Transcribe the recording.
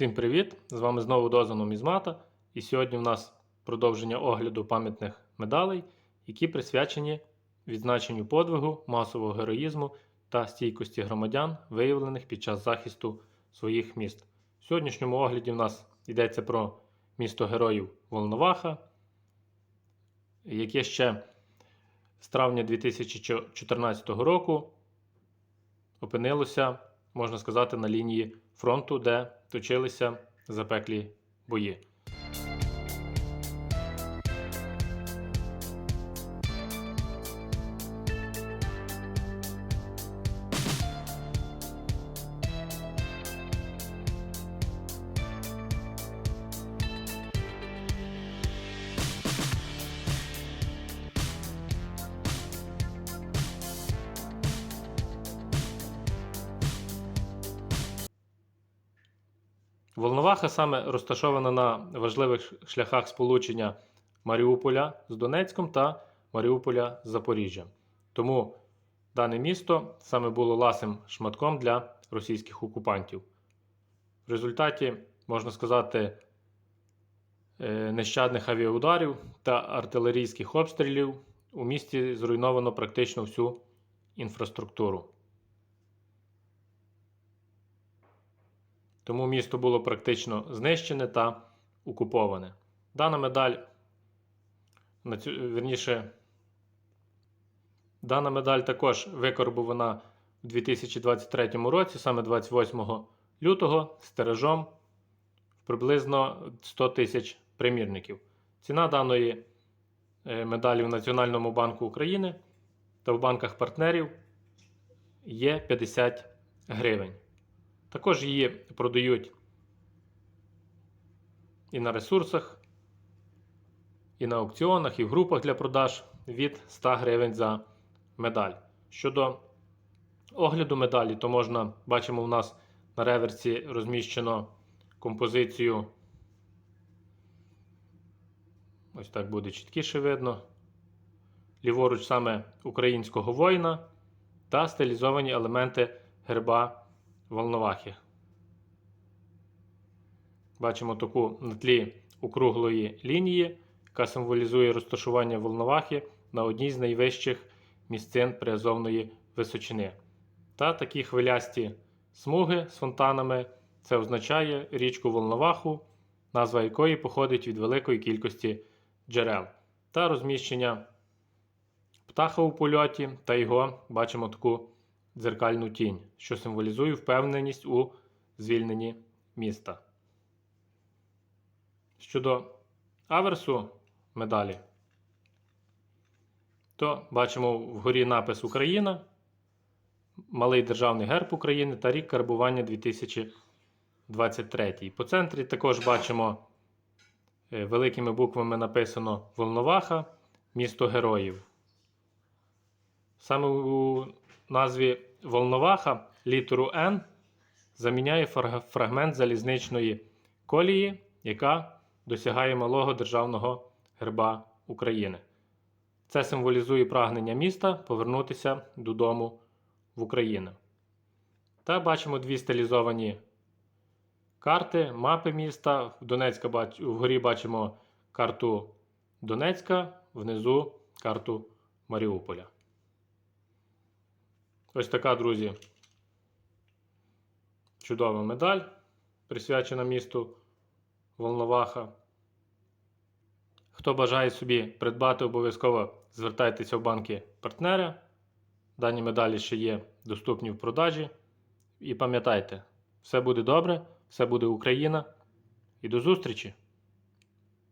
Всім привіт! З вами знову Доза Нумізмата. І сьогодні в нас продовження огляду пам'ятних медалей, які присвячені відзначенню подвигу, масового героїзму та стійкості громадян, виявлених під час захисту своїх міст. В сьогоднішньому огляді в нас йдеться про місто героїв Волноваха, яке ще з травня 2014 року опинилося, можна сказати, на лінії фронту, де точилися запеклі бої. Волноваха саме розташована на важливих шляхах сполучення Маріуполя з Донецьком та Маріуполя з Запоріжжям. Тому дане місто саме було ласим шматком для російських окупантів. В результаті, можна сказати, е, нещадних авіаударів та артилерійських обстрілів у місті зруйновано практично всю інфраструктуру. Тому місто було практично знищене та окуповане. Дана медаль, верніше, дана медаль також викорбована у 2023 році, саме 28 лютого, з тиражом в приблизно 100 тисяч примірників. Ціна даної е, медалі в Національному банку України та в банках партнерів є 50 гривень. Також її продають і на ресурсах, і на аукціонах, і в групах для продаж від 100 гривень за медаль. Щодо огляду медалі, то можна, бачимо, у нас на реверсі розміщено композицію. Ось так буде чіткіше видно. Ліворуч саме українського воїна та стилізовані елементи герба Волновахи. Бачимо таку на тлі округлої лінії, яка символізує розташування Волновахи на одній з найвищих місцин приазовної височини. Та такі хвилясті смуги з фонтанами це означає річку Волноваху, назва якої походить від великої кількості джерел. Та розміщення птаха у польоті та його бачимо таку дзеркальну тінь, що символізує впевненість у звільненні міста. Щодо аверсу медалі, то бачимо вгорі напис Україна, малий державний герб України та рік карбування 2023. По центрі також бачимо е, великими буквами написано Волноваха, місто героїв. Саме у назві Волноваха літеру Н заміняє фрагмент залізничної колії, яка досягає малого державного герба України. Це символізує прагнення міста повернутися додому в Україну. Та бачимо дві стилізовані карти, мапи міста. В Донецька. Вгорі бачимо карту Донецька, внизу карту Маріуполя. Ось така, друзі, чудова медаль, присвячена місту Волноваха. Хто бажає собі придбати, обов'язково звертайтеся в банки партнера. Дані медалі ще є доступні в продажі. І пам'ятайте, все буде добре, все буде Україна. І до зустрічі!